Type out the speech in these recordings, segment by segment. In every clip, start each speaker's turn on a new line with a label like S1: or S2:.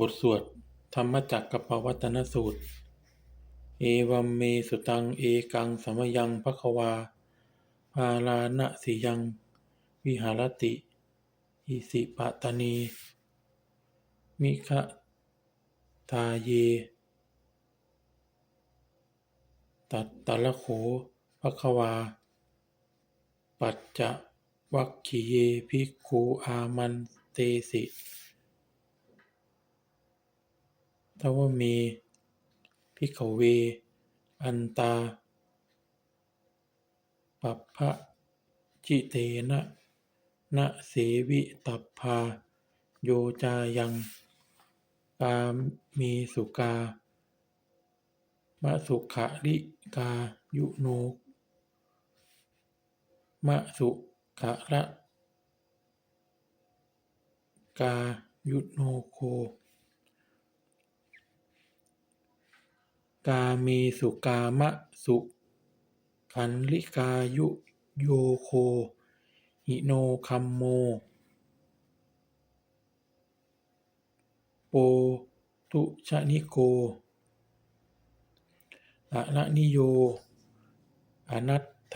S1: บทสวดธรรมจักรกับปวัตนสูตร เอวัมเมสุตัง เอกังสมยังภควา พาลานะสิยัง วิหารติ อิสิปะตานี มิคะทาเย ตัตตะละโขภควา ปัจจะวัคคิเยภิกขุอามันเตสิ ทวเมภิกขเว อันตาปัปพะจิเตนะนะเสวิตัพพา โยจายังกาเมสุกามะสุขะลิกายุโนมะสุขะระกายุโนโค กาเมสุกามะสุขันลิกายุโยโค หิโนคัมโม โปตุชนิโกอะระนิโยอนัตถ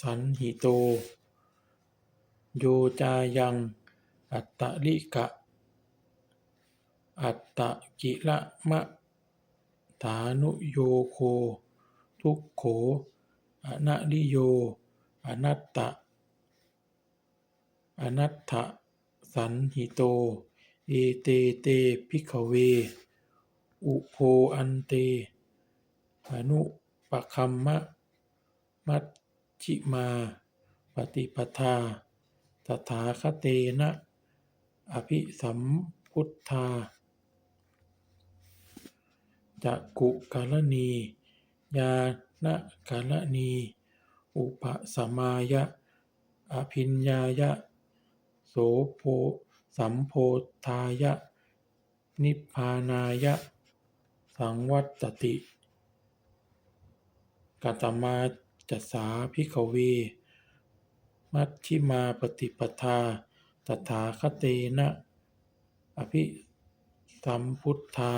S1: สันหิโต โยจายัง อัตตลิกะ อัตตกิละมะ ฐานุโยโค ทุกโขอนะลิโย อนัตตะ อนัตถสันหิโต เอเตเตภิกเว อุโพอันเต อนุปคัมมะ มัชฌิมา ปฏิปทา ตถาคเตนะ อภิสัมพุทธา จักขุกาลนีญาณกาลนีอุปสมายะ อภิญญายะ โสโภสัมโพธายะ นิพพานายะ สังวัตติกัตมาจัสสาภิกเว มัชฌิมาปฏิปทาตถาคเตนะ อภิสัมพุทธา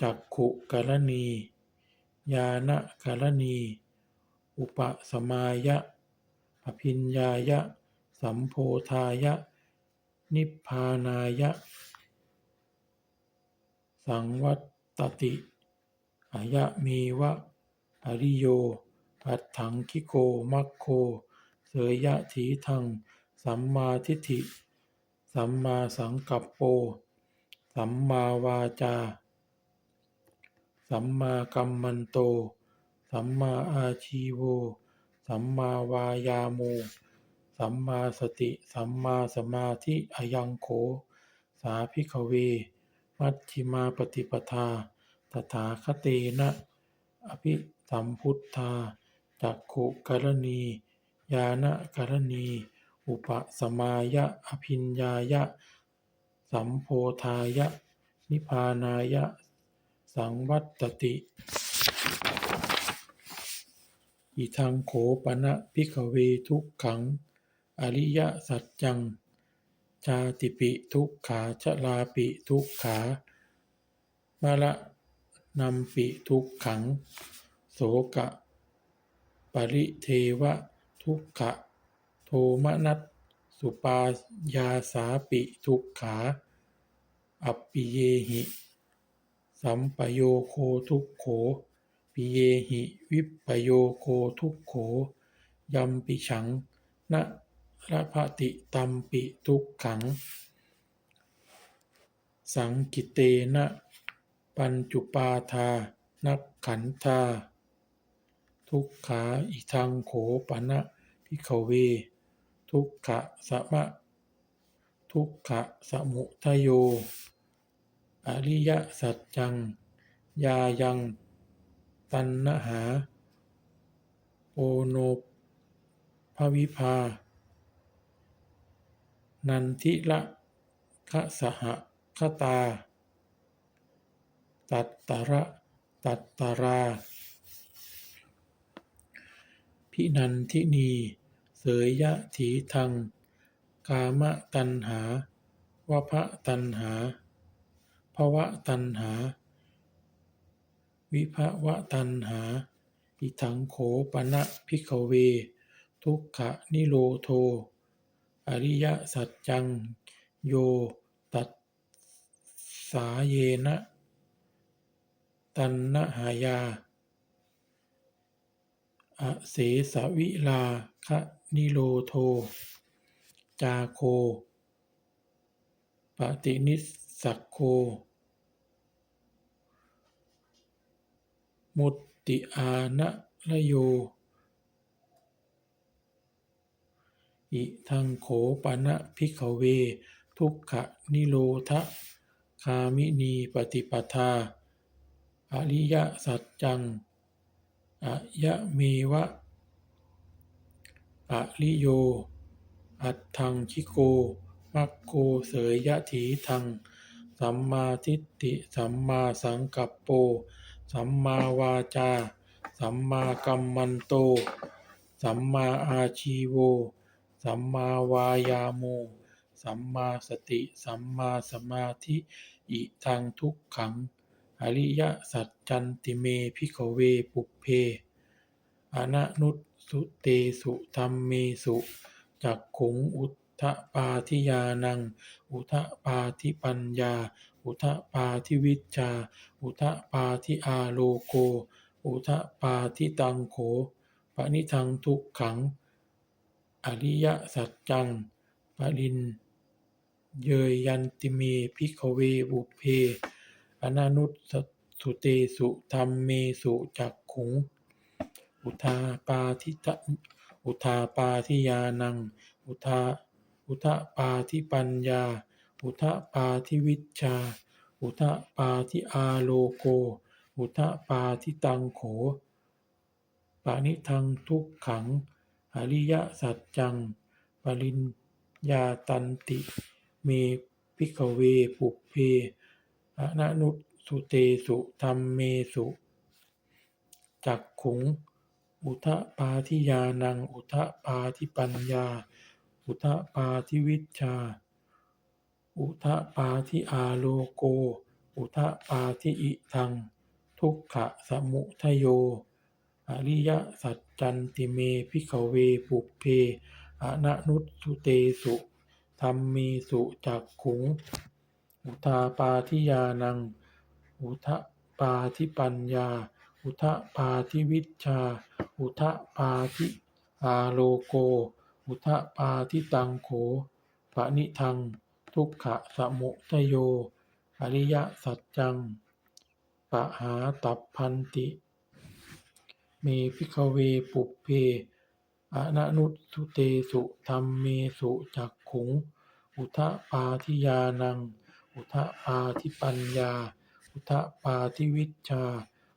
S1: จักขุกาลนีญาณกาลนีอุปสมายะ อภิญญายะ สัมโพธายะ นิพพานายะ สังวัตติอายะเมวะ อริโย อัตถังคิโก มัคโค เสยะถีทัง สัมมาทิฏฐิ สัมมาสังกัปโป สัมมาวาจา สัมมากัมมันโต สัมมาอาชีโว สัมมาวายาโม สัมมาสติ สัมมาสมาธิอยังโข สาภิกเว มัชฌิมาปฏิปทา ตถาคเตนะ อภิสัมพุทธา จักขุกาลนีญาณกาลนีอุปสมายะ อภิญญายะ สัมโพธายะ นิพพานายะ สังวัตติ อิทังโขปนะภิกเวทุกขัง อริยสัจจัง ชาติปิทุกขาชราปิทุกขามรณัมปิทุกขัง โสกะ ปริเทวะ ทุกขะ โทมนัสสุปายาสาปิทุกขา อัปปิเยหิ สัมปโยโคทุกโข ปิเยหิวิปโยโคทุกโข ยัมปิฉังนะระภติตัมปิทุกขัง สังกิเตนะ ปัญจุปาทา นักขันธา ทุกขาอิทังโขปะนะภิขเว ทุกขะสมะ ทุกขะสมุทโย อริยสัจจัง ยายังตัณหา โอโนภวิภา นันทิละคะสหคตา ตัตตระตัตตรา พินันทินีเสยยะถีทัง กามตัณหาวภตัณหา ภวะตัณหา วิภวะตัณหา อิทังโขปนะพิกเว ทุกขนิโรโท อริยสัจจัง โยตัสสาเยนะ ตัณหายา อเสสวิลาคะนิโรโท จาโค ปฏินิส สักโค มุตติอานะระโย อิทังโขปนะพิกเว ทุกขะนิโรธคามินีปฏิปทา อริยสัจจังอะยะเมวะอริโย อัตถังคิโก มัคโคเสยยะถีทัง สัมมาทิฏฐิ สัมมาสังกัปโป สัมมาวาจา สัมมากัมมันโต สัมมาอาชีโว สัมมาวายาโม สัมมาสติ สัมมาสมาธิอิทังทุกขัง อริยสัจจันติเมพิกเวปุเพอนะนุสุเตสุธัมเมสุจักขุงอุ ทธปาทิยานัง อุทธปาทิปัญญา อุทธปาทิวิชา อุทธปาทิอาโลโก อุทธปาทิตังโขปณิทังทุกขัง อริยสัจจังปรินเยยยันติเมพิกเวบุเพ อนานุสสุเตสุธัมเมสุจักขุง อุทาปาทิตะอุทาปาทิยานัง อุทา อุทะปาทิปัญญา อุทะปาทิวิชา อุทะปาทิอาโลโก อุทะปาทิตังโขปานิทังทุกขัง อริยสัจจัง ปริญญาตันติ เมพิกเวปุเพอนนุสสุเตสุธัมเมสุจักขุง อุทะปาทิยานัง อุทะปาทิปัญญา อุทปาทิวิชา อุทปาทิอาโลโก อุทปาทิอิทัง ทุกขะสมุทโย อริยสัจจันติเมพิกเวปุเพอนะนุสุเตสุธัมเมสุจักขุง อุทาปาทิยานัง อุทปาทิปัญญา อุทปาทิวิชชาอุทปาทิอาโลโก อุทะปาทิตังโขปณิทัง ทุกขะสมุทโย อริยสัจจัง ปะหาตัพพันติ เมพิกเวปุเพอนะนุสุเตสุธัมเมสุจักขุง อุทะปาทิยานัง อุทะปาทิปัญญา อุทะปาทิวิชา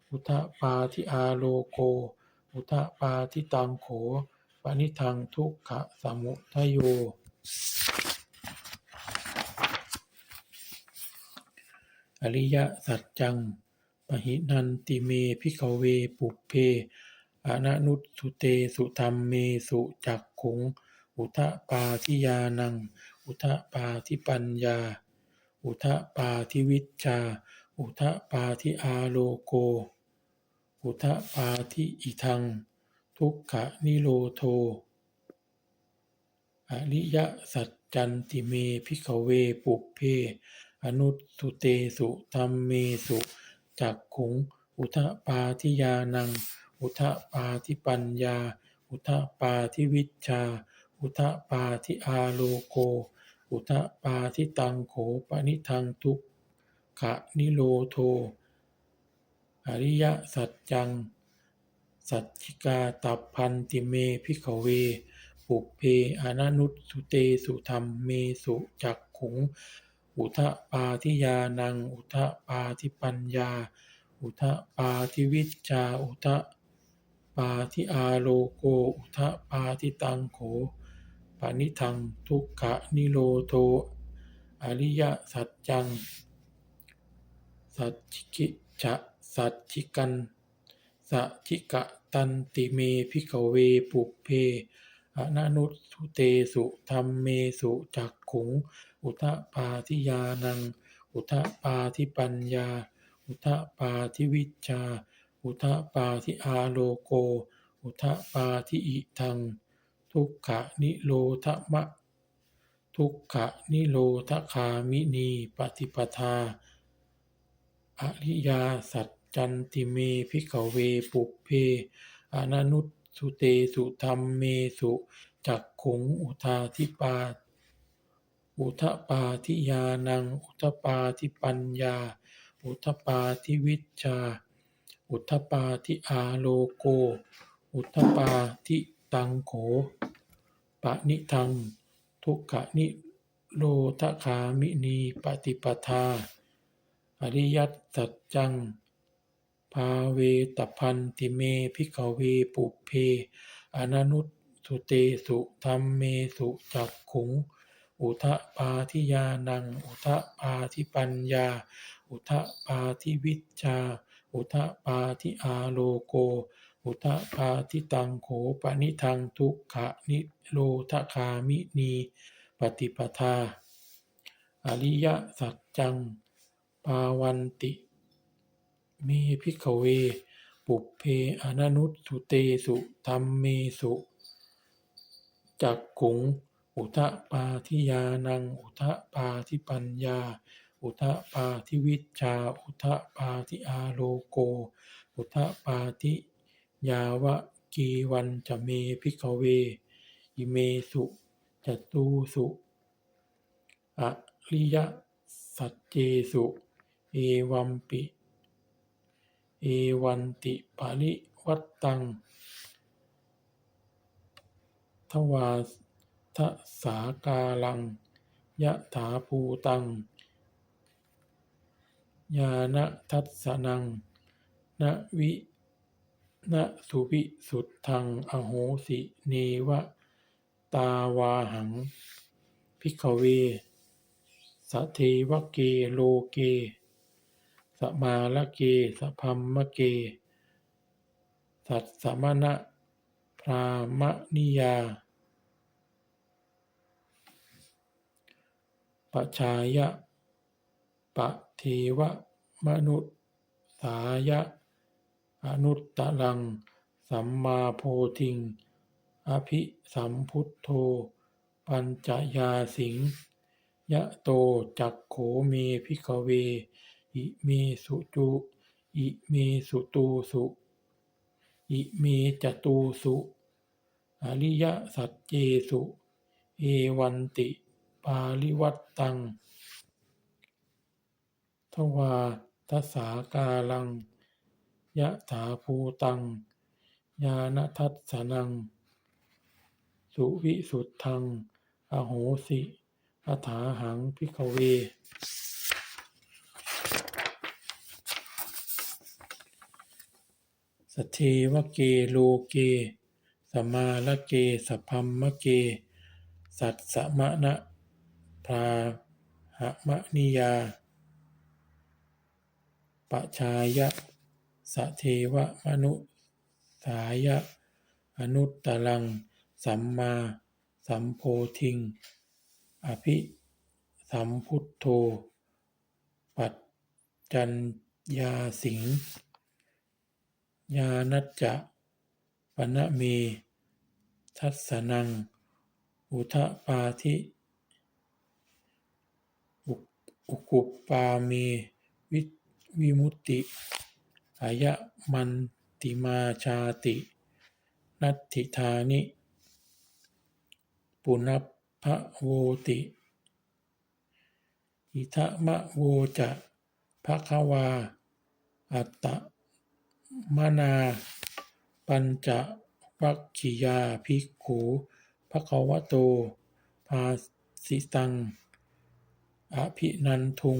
S1: อุทะปาทิอาโลโก อุทะปาทิตังโข ปณิทังทุกขสมุทโย อริยสัจจัง ปหินันติเมพิกเวปุเพอนนุสสุเตสุธัมเมสุจักขุง อุทะปาทิยานัง อุทะปาทิปัญญา อุทะปาทิวิชา อุทะปาทิอาโลโก อุทะปาทิอิทัง ทุกขนิโรโท อริยสัจจันติเมพิกเวปุเพ อนุสุเตสุธัมเมสุจักขุง อุทปาทิยานัง อุทปาทิปัญญา อุทปาทิวิชชาอุทปาทิอาโลโก อุทปาทิตังโขปณิทังทุกขนิโรโท อริยสัจจัง สัจจิกาตัพพันติเมพิกเว ปุเพอนะนุสสุเตสุธัมเมสุจักขุง อุทะปาทิยานัง อุทะปาทิปัญญา อุทะปาทิวิชชาอุทะปาทิอาโลโก อุทะปาทิตังโขปณิทังทุกขนิโรโท อริยสัจจัง สัจจิกิจะสัจจิกันสัจจิกะ ตันติเมพิกเวปุเพอนะนุสสุเตสุธัมเมสุจักขุง อุทะปาทิยานัง อุทะปาทิปัญญา อุทะปาทิวิชชา อุทะปาทิอาโลโก อุทะปาทิอิทัง ทุกขะนิโรธมะ ทุกขะนิโรธคามินีปฏิปทาอริยาสัจ จันติเมพิกเวปุเพอนานุสุเตสุธรรมเมสุจักขุงอุทาทิปา อุทปาทิยานัง อุทปาทิปัญญา อุทปาทิวิชา อุทปาทิอาโลโก อุทปาทิตังโขปะนิทัง ทุกขะนิโรธคามินีปฏิปทา อริยัตสัจจัง ภาเวตพันติเมพิกเวปุเพอนานุสุเตสุธรรมเมสุจักขุง อุทะปาทิยานัง อุทะปาทิปัญญา อุทะปาทิวิชชาอุทะปาทิอาโลโก อุทะปาทิตังโขปนิทังทุกขะนิโรธคามินีปฏิปทา อริยสัจจัง ปาวันติ เมพิกเว ปุพเพอนานุตสุเตสุธรรมเมสุจักขุง อุทะปาทิยานัง อุทะปาทิปัญญา อุทะปาทิวิชา อุทะปาทิอาโลโก อุทะปาทิยาวะกีวันจะเมพิกเว อิเมสุจตุสุอริยสัจเจสุ เอวัมปิ เอวันติปาริวัตตัง ทวาทสากาลัง ยะถาภูตังญาณทัสนังนวินสุวิสุทธัง อโหสิเนวะ ตาวาหัง พิกเวสเทวเกโลเก สมาลเกสพัมมะเก สัตสมณะ พรามนิยา ปชายะปะเทวะมนุสายะ อนุตตรัง สัมมาโพธิง อภิสัมพุทโธ ปัญจยาสิง ยะโตจักโขเมพิกเว อิเมสุจุอิเมสุตูสุอิเมจตูสุอริยสัจเจสุ เอวันติ ปาริวัตตัง ทวาทสากาลัง ยะถาภูตัง ญาณทัสสนัง สุวิสุทธัง อโหสิ อถาหังพิกเว สเทวะเกโลเก สมาละเกสพัมมะเก สัตสมณะพราหมนิยาปชายะสะเทวะมนุสายะ อนุตตรัง สัมมาสัมโพธิง อภิสัมพุทโธ ปัจจัญญาสิง ญาณัจจะปณเม ทัสสนัง อุทปาทิอุกุปปาเมวิวิมุตติอายะมันติมาชาติ นัตถิธานิ ปุณพะโวติ อิทะมะโวจะภะคะวา อัตต มนาปัญจวัคคิยาภิกขุภควโต ภาสิตัง อภินันทุง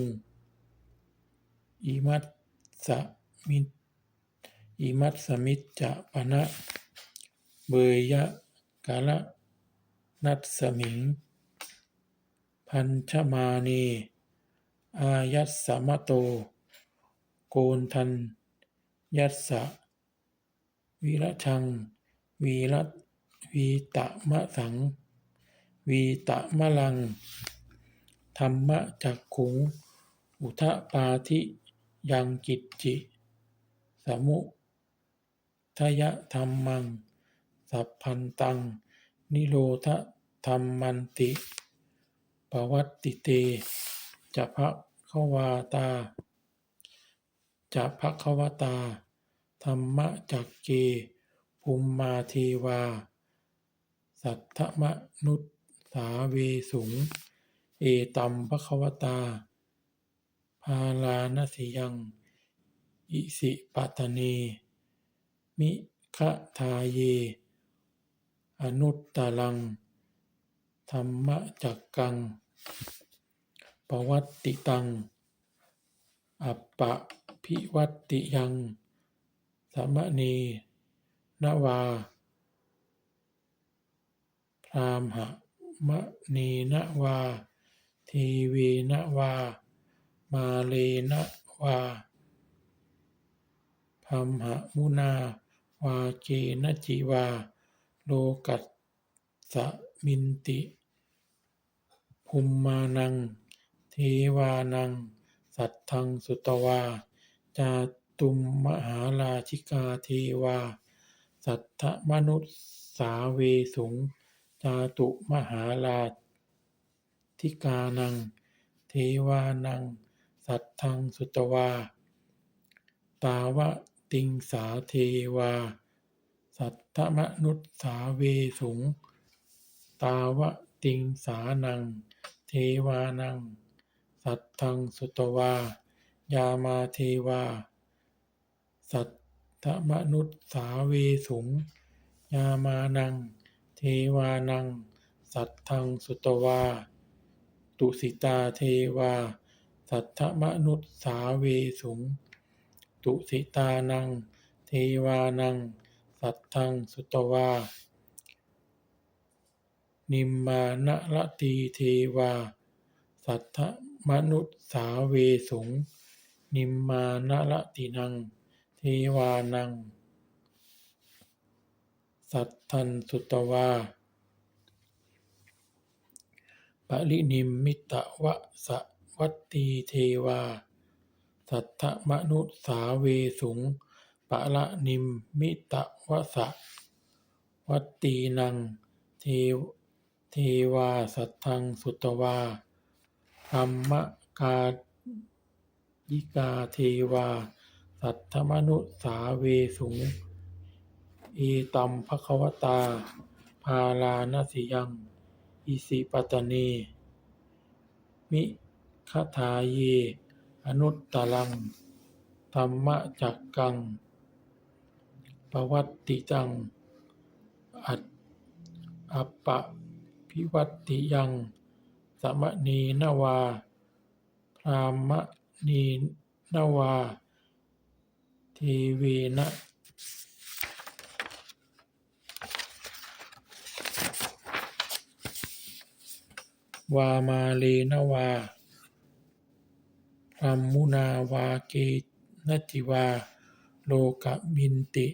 S1: อิมัสสมิอิมัสสมิจจะปณะเบยยะกาละนัสสมิง พัญชมาเนอายัสสมโต โกนทัญ ญัสสะวิรชัง วีรวีตมะสัง วีตมะลังธัมมจักขุง อุทะปาธิยังกิจจิ สมุทยธรรมัง สัพพันตัง นิโรธธรรมันติปวัตติเตจะภะคะวาตา จะภะควตา ธรรมจักเกภูมมาเทวา สัทธมนุสสาเวสุง เอตัมภะควตาภาลานสิยัง อิสิปัตเน มิคทาเย อนุตตรังธัมมจักกังปวัตติตัง อัปป ภิวัตติยังสามะเนนวา พรามหมะเนนวาทเวนวา มาเลนวาพัมหมุนา วาเกณจิวา โลกัสสมินติภูมมานัง เทวานัง สัทธังสุตวา จาตุมมหาราชิกาเทวา สัทธมนุสสาเวสุง จาตุมหาราธิกานัง เทวานัง สัทธังสุตวา ตาวะติงสาเทวา สัทธมนุสสาเวสุง ตาวะติงสานัง เทวานัง สัทธังสุตวา ยามาเทวา สัทธมนุสสาเวสุง ยามานัง เทวานัง สัตทังสุตวา ตุสิตาเทวา สัทธมนุสสาเวสุง ตุสิตานัง เทวานัง สัตทังสุตวา นิมมานรตีเทวา สัทธมนุสสาเวสุง นิมมานรตินังเทวานัง สัตทันสุตวาปรินิมมิตวะสวัตตีเทวา สัทธมนุสสาเวสุงปรนิมมิตวะสวัตตีนังเทเทวาสัทธังสุตวาธัมมกา ยิกาเทวา สัทธมนุสาเวสุงเอตัมภควตาภาลานสิยังอิสิปตเนมิคทาเย อนุตตรังธัมมจักกัง ปวัตติตัง อัปปภิวัตติยัง สมะเนวา พรามเนนวาทเวนะวามาเลนวาพรมมุนาวาเกณจิวา โลกมินติ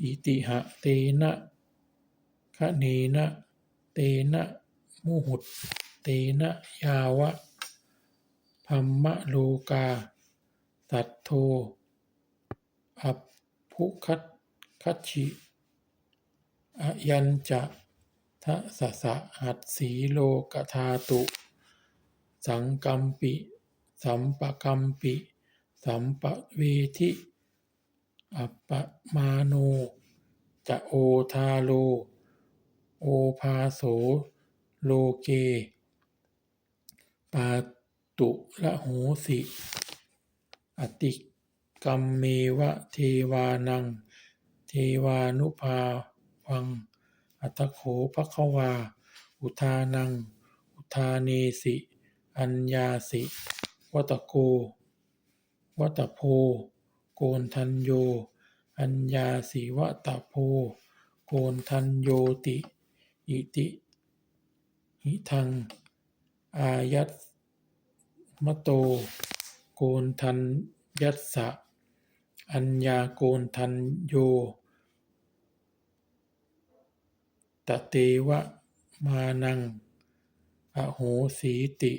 S1: อิติหะเตนะคะเนนะ เตนะ มุหุต เตนะ ยาวะ พัมมโลกาสัทโธอัพพุคัตคัจฉิอยัญจะทะสะสะหัสสีโลกธาตุ สังกัมปิ สัมปกัมปิ สัมปเวทิอัปปมาโน จะโอทาโล โอภาโส โลเก ปา ตุละโหสิ อติกัมเมวะเทวานัง เทวานุภาวัง อัตโขภควา อุทานัง อุทาเนสิ อัญญาสิวัตโก วัตโพ โกณฑัญโญอัญญาสิวัตโพ โกณฑัญโยติ อิติ หิทัง อายัส มโต โกนทัญยัสสะ อัญญาโกนทัญโยตเตวะมานัง อโหสีติ